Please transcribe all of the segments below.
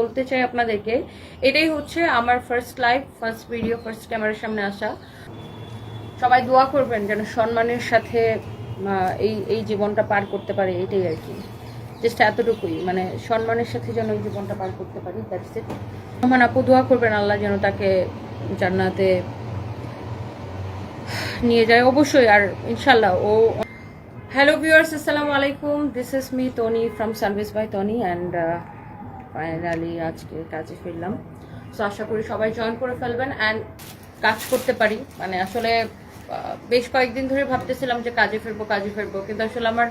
বলতে চাই আপনাদেরকে, এটাই হচ্ছে আমার first live first video first ক্যামেরার সামনে আসা। সবাই দোয়া করবেন যেন সম্মানের সাথে এই এই জীবনটা পার করতে পারে, এটাই আর কি। জাস্ট এতটুকুই মানে সম্মানের সাথে যেন এই জীবনটা পার করতে পারি দ্যাটস ইট রহমান আপু, দোয়া করবেন আল্লাহ যেন তাকে জান্নাতে নিয়ে যায়। অবশ্যই, আর ইনশাল্লাহ ও হ্যালো ভিউয়ার্স, আসসালামু আলাইকুম। This is me Tony from service by Tony and finally আজকে কাজে ফিরলাম। সো আশা করি সবাই জয়েন করে ফেলবেন অ্যান্ড কাজ করতে পারি। মানে আসলে বেশ কয়েকদিন ধরে ভাবতেছিলাম যে কাজে ফিরবো কাজে ফিরবো, কিন্তু আসলে আমার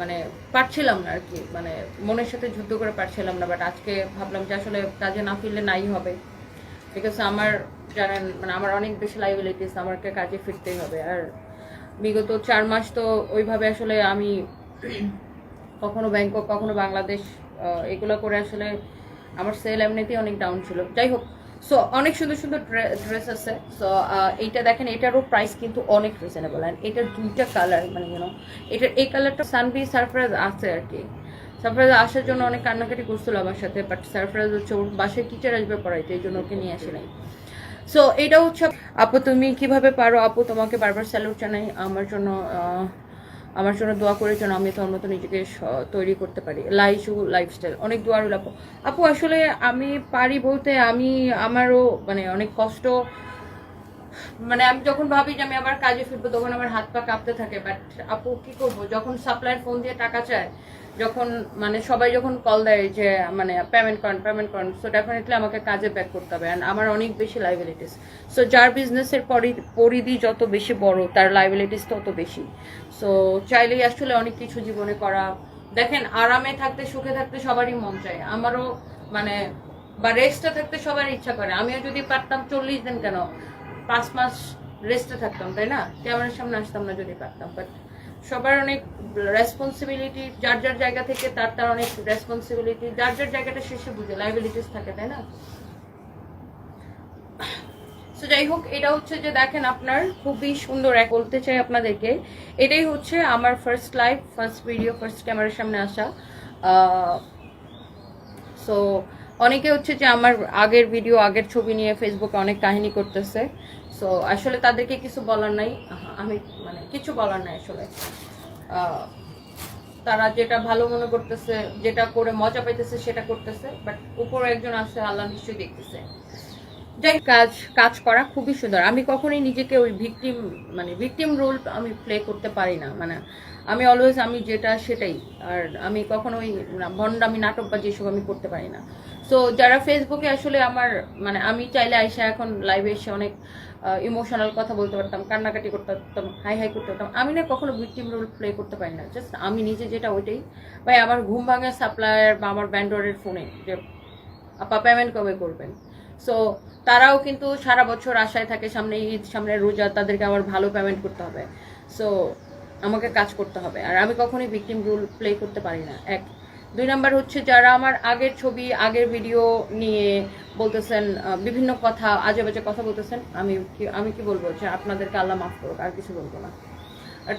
মানে পারছিলাম না আর কি মানে মনের সাথে যুদ্ধ করে পারছিলাম না বাট আজকে ভাবলাম যে আসলে কাজে না ফিরলে নাই হবে। বিকজ আমার জানেন মানে আমার অনেক বেশি লাইবিলিটিস আমাকে কাজে ফিরতেই হবে। আর বিগত চার মাস তো ওইভাবে আসলে আমি কখনো ব্যাংকক, কখনো বাংলাদেশ এগুলো করে আসলে আমার সেল এমনিতেই অনেক ডাউন ছিল। যাই হোক সো অনেক সুন্দর সুন্দর ড্রেস আছে। সো এইটা দেখেন, এটারও প্রাইস কিন্তু অনেক রিজনেবল অ্যান্ড এটার দুইটা কালার মানে ইউনো এটার, এই কালারটা সানবি সারপ্রাইজ আছে আর কি। সারপ্রাইজ আসার জন্য অনেক কান্নাকাটি করছিল আমার সাথে বাট সারপ্রাইজ হচ্ছে ওর বাসায় টিচার আসবে পড়াইতে, এই জন্য ওকে নিয়ে আসি নাই। সো এটা হচ্ছে, আপু, তুমি কীভাবে পারো? আপু, তোমাকে বারবার স্যালুট জানাই। আমার জন্য আমার জন্য দোয়া করে যেন আমি তোর মতো নিজেকে তৈরি করতে পারি। লাইফ লাইফস্টাইল অনেক দোয়া রইল আপু। আপু, আসলে আমি পারি বলতে আমি, আমারও মানে অনেক কষ্ট। মানে আমি যখন ভাবি যে আমি আবার কাজে ফিরবো, তখন আমার হাত পা কাঁপতে থাকে। বাট আপু, কি করব? যখন সাপ্লায়ার ফোন দিয়ে টাকা চায় যখন মানে সবাই যখন কল দেয় যে মানে পেমেন্ট করেন পেমেন্ট করেন সো ডেফিনেটলি আমাকে কাজে ব্যাক করতে হবে। অ্যান্ড আমার অনেক বেশি লাইবিলিটিস সো যার বিজনেসের পরিধি যত বেশি বড়, তার লাইবিলিটিস তত বেশি। সো চাইলেই আসলে অনেক কিছু জীবনে করা। দেখেন, আরামে থাকতে, সুখে থাকতে সবারই মন চায়। আমারও মানে বা রেস্টে থাকতে সবার ইচ্ছা করে। আমিও যদি পারতাম চল্লিশ দিন কেন? পাঁচ মাস রেস্টে থাকতাম, তাই না? ক্যামেরার সামনে আসতাম না যদি পারতাম। বাট সবার অনেক রেসপন্সিবিলিটি যার যার জায়গা থেকে তার তার অনেক রেসপন্সিবিলিটি যার যার জায়গাটা শেষে বুঝে লাইবিলিটিস থাকে, তাই না? তো যাই হোক, এটা হচ্ছে যে দেখেন আপনার খুবই সুন্দর এক বলতে চাই আপনাদেরকে। এটাই হচ্ছে আমার first live first video first ক্যামেরার সামনে আসা। সো অনেকে হচ্ছে যে আমার আগের ভিডিও আগের ছবি নিয়ে ফেসবুকে অনেক কাহিনী করতেছে। সো আসলে তাদেরকে কিছু বলার নাই। আমি মানে কিছু বলার নাই আসলে। তারা যেটা ভালো মনে করতেছে, যেটা করে মজা পাইতেছে, সেটা করতেছে। বাট উপরে একজন আছে, আল্লাহ নিশ্চয়ই দেখতেছে। যাই কাজ কাজ করা খুবই সুন্দর। আমি কখনোই নিজেকে ওই ভিকটিম মানে ভিকটিম রোল আমি প্লে করতে পারি না। মানে আমি অলওয়েজ আমি যেটা, সেটাই। আর আমি কখনো ওই ভন্ড আমি নাটক বা যেসব আমি করতে পারি না। সো যারা ফেসবুকে আসলে আমার মানে আমি চাইলে আইসা এখন লাইভে এসে অনেক ইমোশনাল কথা বলতে পারতাম, কান্নাকাটি করতে পারতাম, হাই হাই করতে পারতাম। আমি না কখনো ভিকটিম রোল প্লে করতে পারি না। জাস্ট আমি নিজে যেটা ওইটাই। ভাই, আমার ঘুম ভাঙা সাপ্লায়ার বা আমার ব্যান্ডরের ফোনে যে, আপা পেমেন্ট কবে করবেন? সো তারাও কিন্তু সারা বছর আশায় থাকে, সামনে ঈদ, সামনে রোজা, তাদেরকে আবার ভালো পেমেন্ট করতে হবে। সো আমাকে কাজ করতে হবে। আর আমি কখনোই ভিকটিম রোল প্লে করতে পারি না। এক দুই নাম্বার হচ্ছে যারা আমার আগের ছবি, আগের ভিডিও নিয়ে বলতেছেন বিভিন্ন কথা আজে বাজে কথা বলতেছেন, আমি কি আমি কি বলব যে আপনাদেরকে আল্লাহ মাফ করুক, আর কিছু বলব না।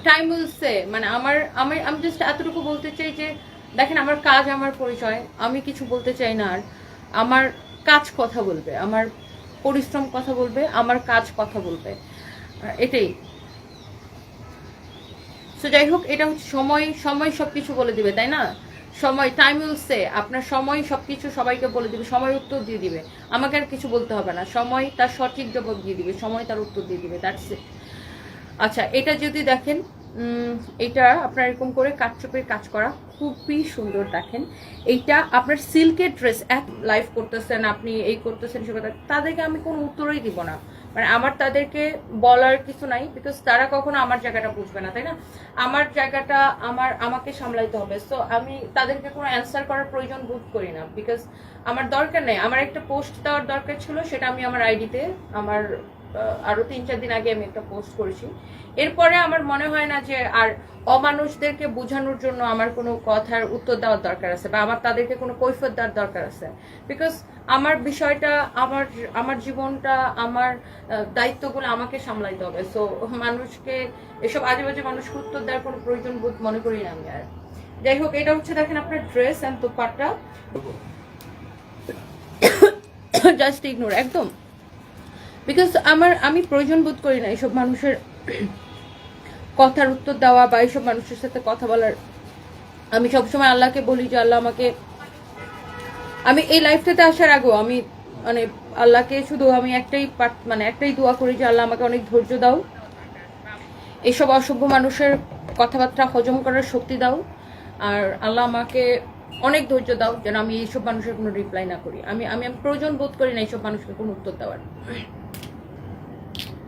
টাইম উইল সে মানে আমার, আমি আমি জাস্ট এতটুকু বলতে চাই যে, দেখেন আমার কাজ, আমার পরিচয়, আমি কিছু বলতে চাই না আর। আমার কাজ কথা বলবে, আমার পরিশ্রম কথা বলবে, আমার কাজ কথা বলবে। এটাই। সো যাই হোক, এটা হচ্ছে সময় সময় সবকিছু বলে দিবে, তাই না? সময় টাইম উইল সে আপনার সময় সবকিছু সবাইকে বলে দিবে সময় উত্তর দিয়ে দিবে। আমাকে আর কিছু বলতে হবে না। সময় তার সঠিক জবাব দিয়ে দিবে, সময় তার উত্তর দিয়ে দিবে দ্যাটস ইট আচ্ছা এটা যদি দেখেন এটা আপনার এরকম করে কাঠচোপের কাজ করা খুবই সুন্দর দেখেন। এইটা আপনার সিল্কের ড্রেস এক লাইফ করতেছেন, আপনি এই করতেছেন সে তাদেরকে আমি কোনো উত্তরই দিব না। মানে আমার তাদেরকে বলার কিছু নাই বিকজ তারা কখনো আমার জায়গাটা বুঝবে না, তাই না? আমার জায়গাটা আমার, আমাকে সামলাইতে হবে। সো আমি তাদেরকে কোনো অ্যান্সার করার প্রয়োজন বোধ করি না বিকজ আমার দরকার নেই। আমার একটা পোস্ট দেওয়ার দরকার ছিল, সেটা আমি আমার আইডিতে আমার আরও তিন চার দিন আগে আমি একটা পোস্ট করেছি। এরপরে আমার মনে হয় না যে আর অমানুষদেরকে বোঝানোর জন্য আমার কোনো কথার উত্তর দেওয়ার দরকার আছে বা আমার তাদেরকে কোনো কৈফত দেওয়ার দরকার আছে। বিকজ আমার বিষয়টা আমার আমার জীবনটা আমার দায়িত্বগুলো আমাকে সামলাইতে হবে। সো মানুষকে এসব আজে বাজে মানুষকে উত্তর দেওয়ার কোনো প্রয়োজন বোধ মনে করি না আমি আর। যাই হোক এটা হচ্ছে দেখেন আপনার dress and dupatta. Just ignore একদম। বিকজ আমার, আমি প্রয়োজন বোধ করি না এইসব মানুষের কথার উত্তর দেওয়া বা এইসব মানুষের সাথে কথা বলার। আমি সবসময় আল্লাহকে বলি যে আল্লাহ আমাকে, আমি এই লাইফটাতে আসার আগেও আমি মানে আল্লাহকে শুধু আমি একটাই মানে একটাই দোয়া করি যে আল্লাহ আমাকে অনেক ধৈর্য দাও। এইসব অসভ্য মানুষের কথাবার্তা হজম করার শক্তি দাও। আর আল্লাহ আমাকে অনেক ধৈর্য দাও যেন আমি এইসব মানুষের কোনো রিপ্লাই না করি। আমি আমি প্রয়োজন বোধ করি না এইসব মানুষকে কোনো উত্তর দেওয়ার।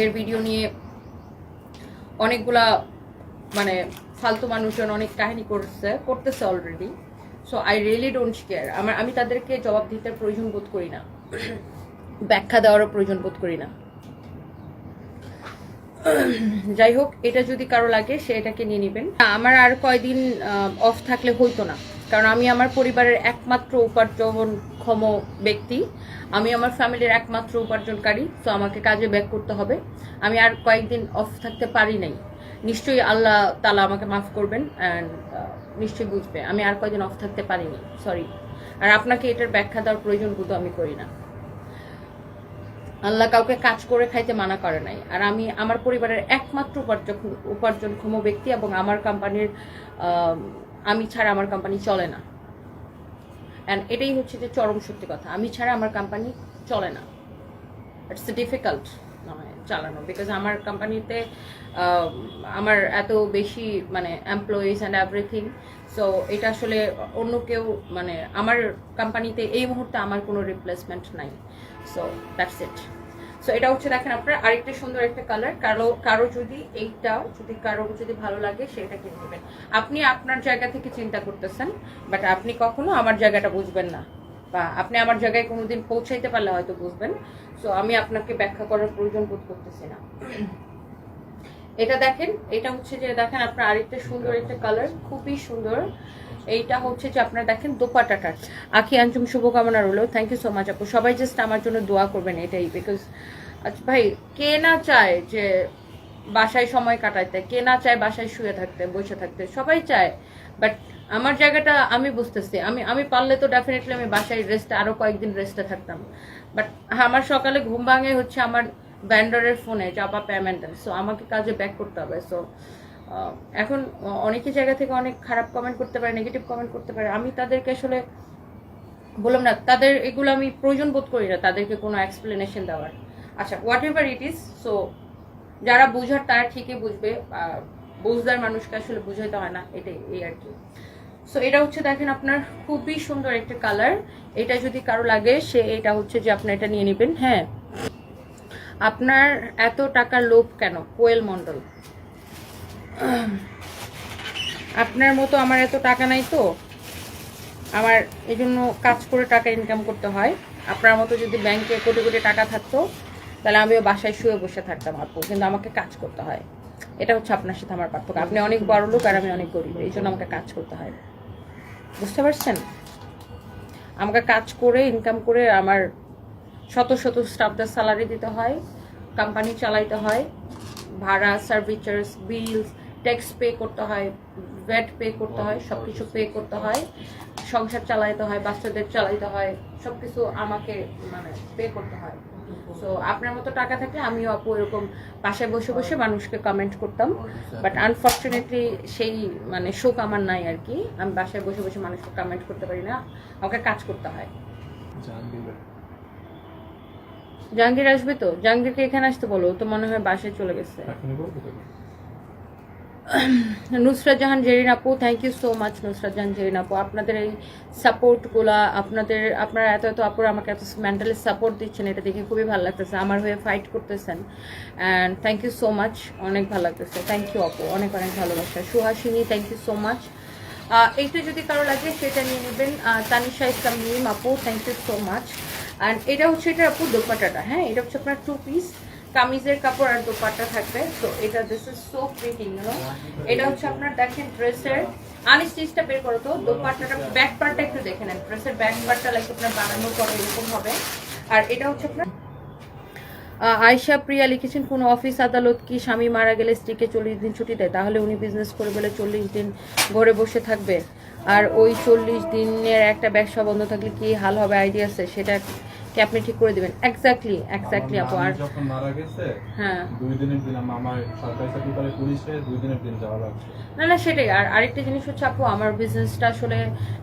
এর ভিডিও নিয়ে অনেকগুলা মানে ফালতু মানুষজন অনেক কাহিনী করছে, করতেছে already so I really don't care আমার, আমি তাদেরকে জবাব দিতে প্রয়োজন বোধ করি না। ব্যাখ্যা দেওয়ারও প্রয়োজন বোধ করি না। যাই হোক, এটা যদি কারও লাগে, সে এটাকে নিয়ে নেবেন। আমার আর কয়দিন অফ থাকলে হইতো না। কারণ আমি আমার পরিবারের একমাত্র উপার্জনক্ষম ব্যক্তি। আমি আমার ফ্যামিলির একমাত্র উপার্জনকারী, তো আমাকে কাজে ব্যাক করতে হবে। আমি আর কয়েকদিন অফ থাকতে পারি নাই। নিশ্চয়ই আল্লাহ তালা আমাকে মাফ করবেন অ্যান্ড নিশ্চয়ই বুঝবে। আমি আর কয়দিন অফ থাকতে পারিনি সরি আর আপনাকে এটার ব্যাখ্যা দেওয়ার প্রয়োজন বোধ আমি করি না। আল্লাহ কাউকে কাজ করে খাইতে মানা করে নাই। আর আমি আমার পরিবারের একমাত্র উপার্জন উপার্জনক্ষম ব্যক্তি এবং আমার কোম্পানির আমি ছাড়া আমার কোম্পানি চলে না। অ্যান্ড এটাই হচ্ছে যে চরম সত্যি কথা। আমি ছাড়া আমার কোম্পানি চলে না। ইটস ডিফিকাল্ট চালানো। বিকজ আমার কোম্পানিতে আমার এত বেশি মানে এমপ্লয়িজ অ্যান্ড এভরিথিং সো এটা আসলে অন্য কেউ মানে আমার কোম্পানিতে এই মুহূর্তে আমার কোনো রিপ্লেসমেন্ট নাই। সো দ্যাটস ইট সো এটা হচ্ছে দেখেন আপনার আরেকটা সুন্দর একটা কালার কারও কারও যদি এইটা যদি কারও যদি ভালো লাগে সেটা কিনে নেবেন। আপনি আপনার জায়গা থেকে চিন্তা করতেছেন বাট আপনি কখনো আমার জায়গাটা বুঝবেন না। বা আপনি আমার জায়গায় কোনোদিন পৌঁছাইতে পারলে হয়তো বুঝবেন। সো আমি আপনাকে ব্যাখ্যা করার প্রয়োজন বোধ করতেছি না। এটা দেখেন এটা হচ্ছে যে দেখেন আপনার আরেকটা সুন্দর একটা কালার খুবই সুন্দর। এইটা হচ্ছে যে আপনারা দেখেন দোপাটাটা আখি আঞ্চুম শুভকামনা রইল। থ্যাংক ইউ সো মাচ আপু। সবাই জাস্ট আমার জন্য দোয়া করবেন এটাই বিকজ আচ্ছা ভাই, কে না চায় যে বাসায় সময় কাটাইতে, কে না চায় বাসায় শুয়ে থাকতে, বসে থাকতে, সবাই চায়। বাট আমার জায়গাটা আমি বুঝতেছি। আমি আমি পারলে তো ডেফিনেটলি আমি বাসায় রেস্টে আরও কয়েকদিন রেস্টে থাকতাম। বাট আমার সকালে ঘুম ভাঙে হচ্ছে আমার ব্যান্ডারের ফোনে চাপা পেমেন্ট সো আমাকে কাজে ব্যাক করতে হবে। সো এখন অনেকে জায়গা থেকে অনেক খারাপ কমেন্ট করতে পারে নেগেটিভ কমেন্ট করতে পারে। আমি তাদেরকে আসলে বললাম না, তাদের এগুলো আমি প্রয়োজন বোধ করি না, তাদেরকে কোনো এক্সপ্লেনেশন দেওয়ার। আচ্ছা whatever it is so যারা বুঝার, তারা ঠিকই বুঝবে। বুঝদার মানুষকে আসলে বুঝাইতে হয় না, এটাই, এই আর কি। সো এটা হচ্ছে দেখেন আপনার খুবই সুন্দর একটা কালার এটা যদি কারও লাগে, সে এটা হচ্ছে যে আপনি এটা নিয়ে নেবেন। হ্যাঁ আপনার এত টাকার লোভ কেন? কোয়েল মন্ডল আপনার মতো আমার এত টাকা নাই তো। আমার এই জন্য কাজ করে টাকা ইনকাম করতে হয়। আপনার মতো যদি ব্যাংকে কোটি কোটি টাকা থাকতো, তাহলে আমিও বাসায় শুয়ে বসে থাকতাম আপু, কিন্তু আমাকে কাজ করতে হয়। এটা হচ্ছে আপনার সাথে আমার পার্থক্য। আপনি অনেক বড় লোক আর আমি অনেক গরিব, এই জন্য আমাকে কাজ করতে হয়। বুঝতে পারছেন? আমাকে কাজ করে ইনকাম করে আমার শত শত স্টাফদের স্যালারি দিতে হয় কোম্পানি চালাইতে হয়, ভাড়া service charge bills tax pay করতে হয় ভ্যাট পে করতে হয় সব কিছু পে করতে হয় সংসার চালাইতে হয় বাচ্চাদের চালাইতে হয় সব কিছু আমাকে মানে পে করতে হয়। সো আপনার মতো টাকা থাকলে আমিও আপু এরকম পাশে বসে বসে মানুষকে কমেন্ট করতাম। বাট আনফর্চুনেটলি সেই মানে শোক আমার নাই আর কি। আমি বাসায় বসে বসে মানুষকে কমেন্ট করতে পারি না। আমাকে কাজ করতে হয়। জাহাঙ্গীর আসবে তো? জাহাঙ্গীরকে এখানে আসতে বলো তো মনে হয় বাসায় চলে গেছে। নুসরাত জাহান, জেরিন আপু thank you so much Nusrat Jahan, Zerin আপু। আপনাদের এই সাপোর্টগুলা, আপনাদের, আপনারা এত এত আপুর আমাকে এত মেন্টালি সাপোর্ট দিচ্ছেন, এটা দেখে খুবই ভালো লাগতেছে। আমার হয়ে ফাইট করতেছেন। And thank you so much অনেক ভালো লাগতেছে। থ্যাংক ইউ আপু, অনেক অনেক ভালোবাসা। Suhasini thank you so much এইটা যদি কারও লাগে, সেটা নিয়ে নেবেন। তানিশা ইসলাম, নিম আপু thank you so much and এটা হচ্ছে এটা আপু দোপাটাটা হ্যাঁ? এটা হচ্ছে আপনার টু পিস কামিজের কাপড় আর দোপাট্টা থাকবে। তো এটা this is so pretty you know এটা হচ্ছে আপনার দেখেন ড্রেসের আনি স্টিচটা বের করো তো, দোপাট্টাটা ব্যাক পার্টটা একটু দেখে নেন। ড্রেসের ব্যাক পার্টটা লাইক আপনার বানানোর পরে এরকম হবে। আর এটা হচ্ছে আপনার আয়শা প্রিয়া লিখেছেন, কোন অফিস আদালত কি স্বামী মারা গেলে স্ত্রীকে চল্লিশ দিন ছুটি দেয়? তাহলে উনি বিজনেস করে বলে চল্লিশ দিন ঘরে বসে থাকবে। আর ওই চল্লিশ দিনের একটা ব্যবসা বন্ধ থাকলে কি হাল হবে? আইডিয়া আছে। সেটা কি আপনি ঠিক করে দিবেন। এক্স্যাক্টলি এক্স্যাক্টলি আপু আর যখন মারা গেছে হ্যাঁ। দুই দিনের দিন আমার সরকারি চাকরি করে পুলিশে দুই দিনের দিন যাওয়া লাগছে। না না সেটাই। আর আরেকটা জিনিস হচ্ছে আপু আমার বিজনেসটা আসলে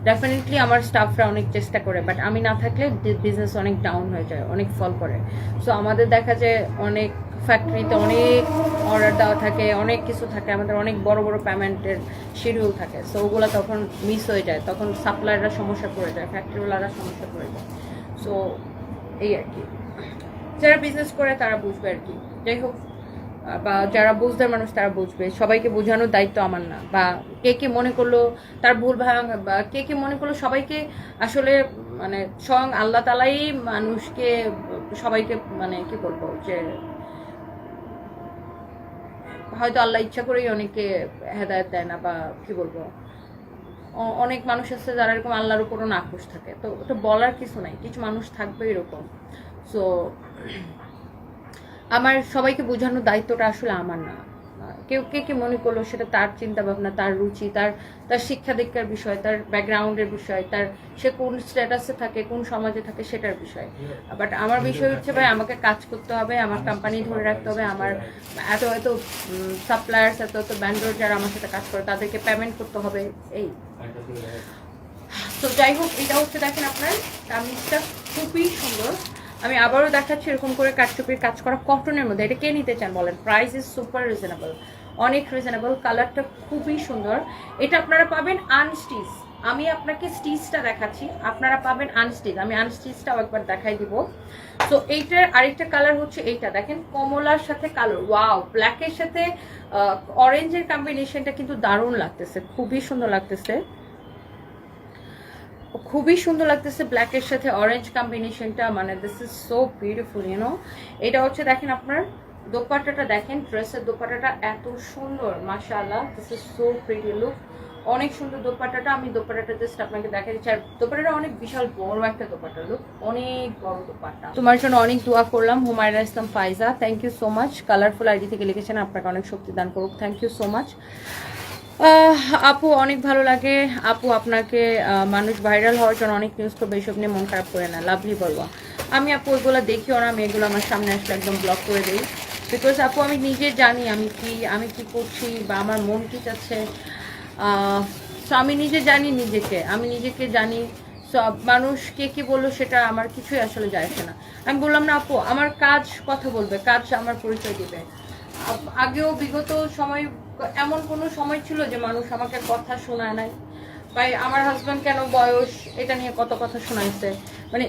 ডেফিনেটলি আমার স্টাফরা অনেক চেষ্টা করে বাট আমি না থাকলে বিজনেস অনেক ডাউন হয়ে যায় অনেক ফল করে সো আমাদের দেখা যায় অনেক ফ্যাক্টরিতে অনেক অর্ডার দেওয়া থাকে অনেক কিছু থাকে আমাদের অনেক বড় বড় পেমেন্টের শিডিউল থাকে। সো ওগুলো তখন মিস হয়ে যায় তখন সাপ্লায়াররা সমস্যা পড়ে যায় ফ্যাক্টরিওয়ালারা সমস্যা পড়ে যায়। সো এই আর কি। যারা বিজনেস করে তারা বুঝবে আর কি। যাই হোক বা যারা বুঝদের মানুষ তারা বুঝবে। সবাইকে বোঝানোর দায়িত্ব আমার না। বা কে কে মনে করল তার ভুল ভাঙ, বা কে কে মনে করল সবাইকে আসলে মানে স্বয়ং আল্লাহ তালাই মানুষকে, সবাইকে মানে কি বলব যে, হয়তো আল্লাহ ইচ্ছা করেই অনেকে হেদায়ত দেয় না বা কি বলব? অনেক মানুষ আছে যারা এরকম আল্লাহর উপরও নাখোশ থাকে। তো ওটা বলার কিছু নাই, কিছু মানুষ থাকবে এরকম। সো আমার সবাইকে বোঝানোর দায়িত্বটা আসলে আমার না। কেউ কে কি মনে করল সেটা তার চিন্তা ভাবনা তার রুচি, তার তার শিক্ষা দীক্ষার বিষয়, তার ব্যাকগ্রাউন্ডের বিষয়, তার সে কোন স্ট্যাটাসে থাকে, কোন সমাজে থাকে সেটার বিষয়। বাট আমার বিষয় হচ্ছে ভাই, আমাকে কাজ করতে হবে, আমার কোম্পানি ধরে রাখতে হবে, আমার এত এত সাপ্লায়ার্স এত এত ব্যান্ডর যারা আমার সাথে কাজ করে, তাদেরকে পেমেন্ট করতে হবে, এই। তো যাই হোক, এটা হচ্ছে দেখেন আপনার কামিজটা খুবই সুন্দর। আমি আবারও দেখাচ্ছি এরকম করে কাঠচুপির কাজ করা কটনের মধ্যে। এটা কে নিতে চান বলেন? প্রাইস ইজ সুপার রিজনেবল অনেক রিজনেবল কালারটা খুবই সুন্দর। এটা আপনারা পাবেন আনস্টিচ আমি আপনাকে স্টিচটা দেখাচ্ছি। আপনারা পাবেন আনস্টিচ। আমি আনস্টিচটাও একবার দেখাই দিব। তো এইটার আরেকটা কালার হচ্ছে এইটা। দেখেন, কমলার সাথে কালো। ওয়াও ব্ল্যাকের সাথে অরেঞ্জের কম্বিনেশনটা কিন্তু দারুণ লাগতেছে। খুবই সুন্দর লাগতেছে। খুবই সুন্দর লাগতেছে ব্ল্যাকের সাথে অরেঞ্জ কম্বিনেশনটা মানে this is so beautiful you know এটা হচ্ছে, দেখেন আপনার দোপাট্টাটা। দেখেন ড্রেসের দোপাট্টাটা এত সুন্দর, মাশাআল্লাহ। This is so pretty look অনেক সুন্দর দোপাট্টাটা, আমি দোপাট্টাটা জাস্ট আপনাকে দেখা দিচ্ছি। আর দোপাট্টাটা অনেক বিশাল বড় একটা দোপাট্টা লুক অনেক বড় দোপাট্টা। তোমার জন্য অনেক দোয়া করলাম, Humaira Islam Faiza thank you so much colourful ID থেকে লিখেছেন, আপনাকে অনেক শক্তি দান করুক থ্যাংক ইউ সো মাচ আপু, অনেক ভালো লাগে। আপু, আপনাকে মানুষ ভাইরাল হওয়ার জন্য অনেক নিউজ করবে এইসব নিয়ে মন খারাপ করে না লাভলি বলব। আমি আপু ওইগুলো দেখিও না, আমি এগুলো আমার সামনে আসলে একদম ব্লক করে দিই। বিকজ আপু, আমি নিজে জানি আমি কি আমি কি করছি বা আমার মন কি চাচ্ছে। সো আমি নিজে জানি নিজেকে। আমি নিজেকে জানি সব মানুষ কে কি বলল সেটা আমার কিছুই আসলে যায় আসে না। আমি বললাম, না আপু, আমার কাজ কথা বলবে, কাজ আমার পরিচয় দিবে। আগেও বিগত সময় এমন কোনো সময় ছিল যে মানুষ আমাকে কথা শোনায় নাই? ভাই, আমার হাজব্যান্ড কেন বয়স, এটা নিয়ে কত কথা শোনাইছে? মানে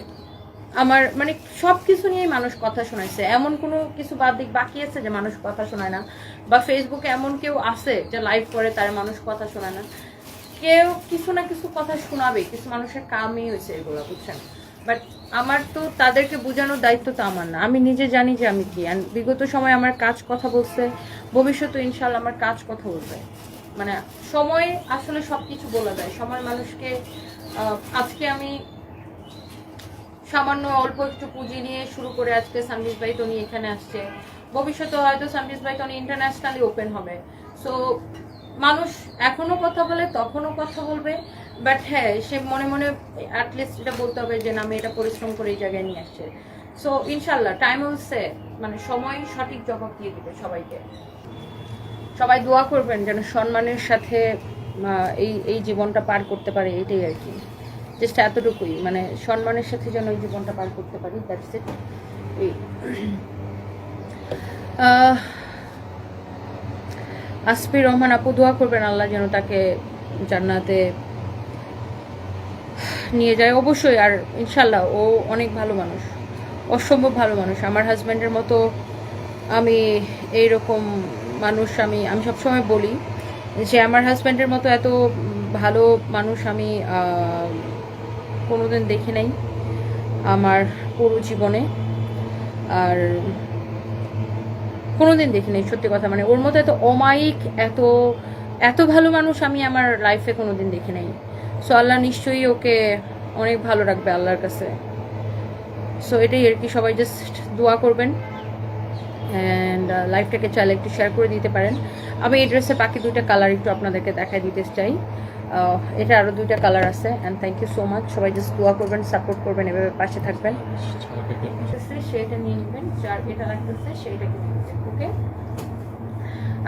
আমার মানে সব কিছু নিয়েই মানুষ কথা শোনাইছে। এমন কোনো কিছু বাদ দিক বাকি আছে যে মানুষ কথা শোনায় না? বা ফেসবুকে এমন কেউ আছে যে লাইভ করে, তার মানুষ কথা শোনায় না। কেউ কিছু না কিছু কথা শোনাবে, কিছু মানুষের কামই হয়েছে এগুলো, বুঝছেন? বাট আমার তো তাদেরকে বোঝানোর দায়িত্ব তো আমার না। আমি নিজে জানি যে আমি কি। আর বিগত সময় আমার কাজ কথা বলছে, ভবিষ্যতে ইনশাল্লাহ আমার কাজ কথা বলবে। মানে সময় আসলে সব কিছু বলে দেয়। সময় মানুষকে আজকে আমি সামান্য অল্প একটু পুঁজি নিয়ে শুরু করে আজকে সানবিজ ভাই টনি এখানে আসছে। ভবিষ্যতে হয়তো সানবিজ ভাই টনি ইন্টারন্যাশনালি ওপেন হবে। সো মানুষ এখনও কথা বলে, তখনও কথা বলবে বাট হ্যাঁ সে মনে মনে অ্যাটলিস্ট এটা বলতে হবে যে না এটা পরিশ্রম করে এই জায়গায় নিয়ে আসছে। সো ইনশাল্লাহ টাইম হচ্ছে মানে সময় সঠিক জবাব দিয়ে দিবে সবাইকে। সবাই দোয়া করবেন যেন সম্মানের সাথে এই এই জীবনটা পার করতে পারে এটাই আর কি। জাস্ট এতটুকুই মানে সম্মানের সাথে যেন এই জীবনটা পার করতে পারি দ্যাটস ইট এই। আসফি রহমান আপু দোয়া করবেন আল্লাহ যেন তাকে জান্নাতে নিয়ে যায়। অবশ্যই, আর ইনশাল্লাহ ও অনেক ভালো মানুষ, অসম্ভব ভালো মানুষ। আমার হাজব্যান্ডের মতো আমি এইরকম মানুষ আমি আমি সবসময় বলি যে আমার হাজব্যান্ডের মতো এত ভালো মানুষ আমি কোনোদিন দেখি নাই আমার পুরো জীবনে। আর কোনোদিন দেখি নাই সত্যি কথা। মানে ওর মতো এত অমায়িক, এত এত ভালো মানুষ আমি আমার লাইফে কোনোদিন দেখি নাই সো আল্লাহ নিশ্চয়ই ওকে অনেক ভালো রাখবে আল্লাহর কাছে। সো এটাই আর কি, সবাই জাস্ট দোয়া করবেন। অ্যান্ড লাইফটাকে চাইলে একটু শেয়ার করে দিতে পারেন। আমি এই ড্রেসের বাকি দুইটা কালার একটু আপনাদেরকে দেখাই দিতে চাই। এটা আরও দুইটা কালার আছে and thank you so much সবাই জাস্ট দোয়া করবেন সাপোর্ট করবেন এভাবে পাশে থাকবেন। সেটা নিয়ে নেবেন যার এটা লাগতেছে ওকে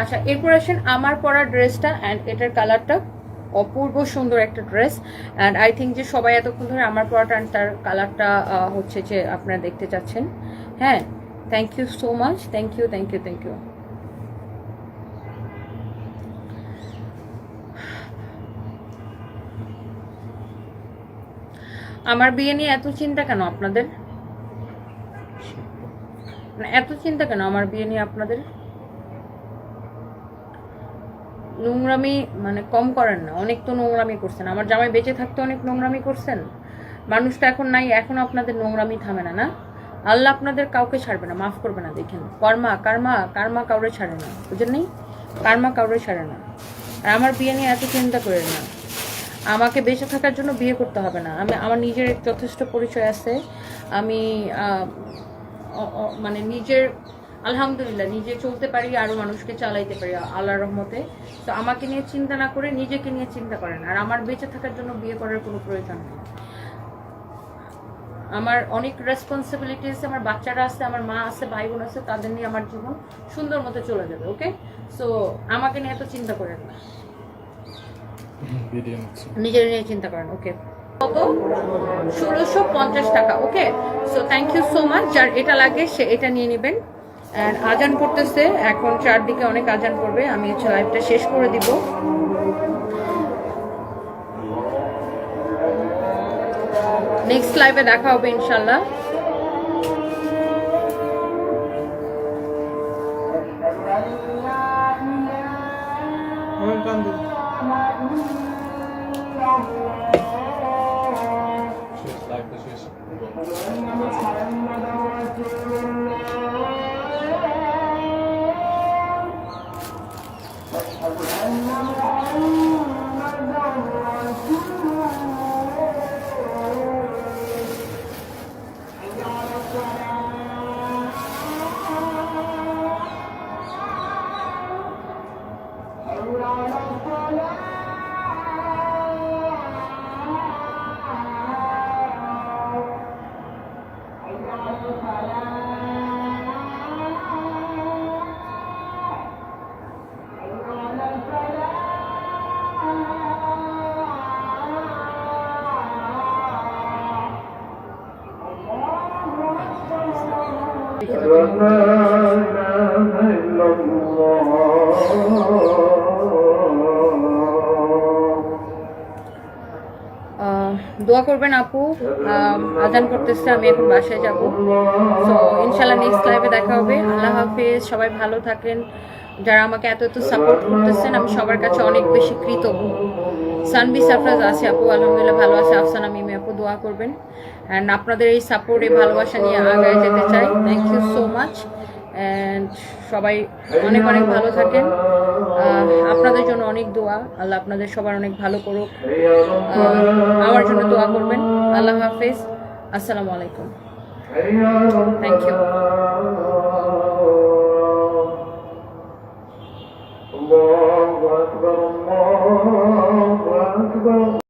আচ্ছা এরপর আসেন আমার পরা ড্রেসটা অ্যান্ড এটার কালারটা অপূর্ব সুন্দর একটা ড্রেস অ্যান্ড আই থিঙ্ক যে সবাই এতক্ষণ ধরে আমার পরাটা and তার কালারটা হচ্ছে যে আপনারা দেখতে চাচ্ছেন। হ্যাঁ thank you so much thank you thank you thank you আমার বিয়ে নিয়ে এত চিন্তা কেন আপনাদের? মানে এত চিন্তা কেন আমার বিয়ে নিয়ে আপনাদের? নোংরামি মানে কম করেন না, অনেক তো নোংরামি করছেন। আমার জামাই বেঁচে থাকতে অনেক নোংরামি করছেন। মানুষটা এখন নাই, এখন আপনাদের নোংরামি থামে না না? আল্লাহ আপনাদের কাউকে ছাড়বে না, মাফ করবে না, দেখেন। কর্মা, কার্মা কার্মা কাউরে ছাড়ে না, বুঝেন নেই? কার্মা কাউরে ছাড়ে না। আর আমার বিয়ে নিয়ে এত চিন্তা করেন না। আমাকে বেঁচে থাকার জন্য বিয়ে করতে হবে না। আমি, আমার নিজের যথেষ্ট পরিচয় আছে। আমি মানে নিজের, আলহামদুলিল্লাহ, নিজে চলতে পারি আরও মানুষকে চালাইতে পারি, আল্লাহর রহমতে। তো আমাকে নিয়ে চিন্তা না করে নিজেকে নিয়ে চিন্তা করেন। আর আমার বেঁচে থাকার জন্য বিয়ে করার কোনো প্রয়োজন নেই। আমার অনেক রেসপন্সিবিলিটি আছে আমার বাচ্চারা আছে, আমার মা আছে ভাই বোন আছে, তাদের নিয়ে আমার জীবন সুন্দর মতো চলে যাবে ওকে সো আমাকে নিয়ে এত চিন্তা করেন না। নিজের নিয়ে চিন্তা করেন ওকে কত ষোলোশো পঞ্চাশ টাকা okay so thank you so much যার এটা লাগে, সে এটা নিয়ে নেবেন। অ্যান্ড আজান করতেছে এখন চারদিকে অনেক আজান করবে আমি হচ্ছে লাইভটা শেষ করে দিব। নেক্সট লাইভে দেখা হবে ইনশাল্লাহ দেখে করবেন আপু। আজান করতেছে, আমি এখন বাসায় যাব। সো ইনশাল্লাহ নেক্সট লাইভে দেখা হবে। আল্লাহ হাফিজ, সবাই ভালো থাকেন। যারা আমাকে এত এত সাপোর্ট করতেছেন, আমি সবার কাছে অনেক বেশি কৃতজ্ঞ। সানবি সাফরাজ আছে আপু, আলহামদুলিল্লাহ ভালো আছে। আফসানা মিমি আপু দোয়া করবেন। অ্যান্ড আপনাদের এই সাপোর্ট এই ভালোবাসা নিয়ে আগায় যেতে চাই। Thank you so much and সবাই অনেক অনেক ভালো থাকেন। আপনাদের জন্য অনেক দোয়া আল্লাহ আপনাদের সবার অনেক ভালো করুক আহ, আমার জন্য দোয়া করবেন আল্লাহ হাফিজ আসসালামু আলাইকুম থ্যাংক ইউ الله أكبر الله أكبر